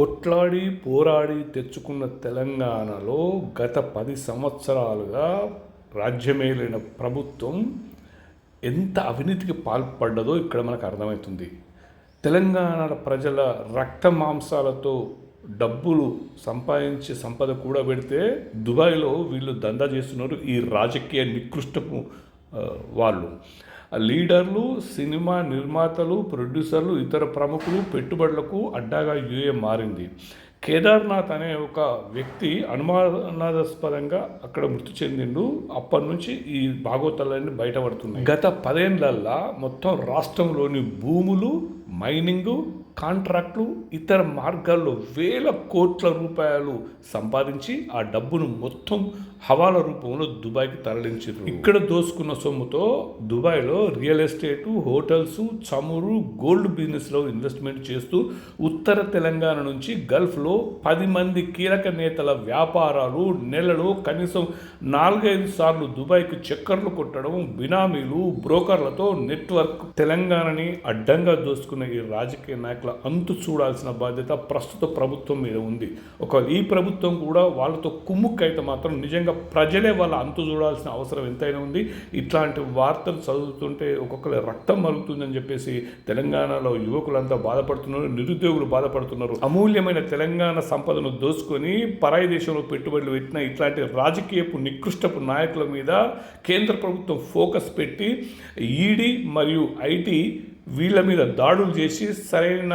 కొట్లాడి పోరాడి తెచ్చుకున్న తెలంగాణలో గత పది సంవత్సరాలుగా రాజ్యమేలిన ప్రభుత్వం ఎంత అవినీతికి పాల్పడ్డదో ఇక్కడ మనకు అర్థమవుతుంది. తెలంగాణ ప్రజల రక్త మాంసాలతో డబ్బులు సంపాదించే సంపద కూడా పెడితే దుబాయ్లో వీళ్ళు దందా చేస్తున్నారు ఈ రాజకీయ నికృష్టపు వాళ్ళు. లీడర్లు సినిమా నిర్మాతలు ప్రొడ్యూసర్లు ఇతర ప్రముఖులు పెట్టుబడులకు అడ్డాగా యుఏ మారింది. కేదార్నాథ్ అనే ఒక వ్యక్తి అనుమానాస్పదంగా అక్కడ మృతి చెందిండు. అప్పటి నుంచి ఈ భాగవతాలన్నీ బయటపడుతున్నాయి. గత పదేళ్ళల్లా మొత్తం రాష్ట్రంలోని భూములు మైనింగు కాంట్రాక్టులు ఇతర మార్గాల్లో వేల కోట్ల రూపాయలు సంపాదించి ఆ డబ్బును మొత్తం హవాల రూపంలో దుబాయ్కి తరలించారు ఇక్కడ దోసుకున్న సొమ్ముతో దుబాయ్లో రియల్ ఎస్టేట్ హోటల్స్ చమురు గోల్డ్ బిజినెస్లో ఇన్వెస్ట్మెంట్ చేస్తూ ఉత్తర తెలంగాణ నుంచి గల్ఫ్లో పది మంది కీలక నేతల వ్యాపారాలు నెలలో కనీసం నాలుగైదు సార్లు దుబాయ్కి చక్కర్లు కొట్టడం బినామీలు బ్రోకర్లతో నెట్వర్క్ తెలంగాణని అడ్డంగా దోసుకున్న ఈ రాజకీయ నాయకుల అంతు చూడాల్సిన బాధ్యత ప్రస్తుత ప్రభుత్వం మీద ఉంది. ఒక ఈ ప్రభుత్వం కూడా వాళ్ళతో కుమ్ముక్కైతే మాత్రం నిజంగా ప్రజలే వాళ్ళ అంతు చూడాల్సిన అవసరం ఎంతైనా ఉంది. ఇట్లాంటి వార్తలు చదువుతుంటే ఒక్కొక్కరి రక్తం మరుగుతుందని చెప్పేసి తెలంగాణలో యువకులంతా బాధపడుతున్నారు నిరుద్యోగులు బాధపడుతున్నారు. అమూల్యమైన తెలంగాణ తెలంగాణ సంపదను దోసుకొని పరాయి దేశంలో పెట్టుబడులు పెట్టిన ఇట్లాంటి రాజకీయపు నికృష్టపు నాయకుల మీద కేంద్ర ప్రభుత్వం ఫోకస్ పెట్టి ఈడీ మరియు ఐటీ వీళ్ళ మీద దాడులు చేసి సరైన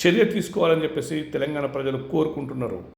చర్య తీసుకోవాలని చెప్పేసి తెలంగాణ ప్రజలు కోరుకుంటున్నారు.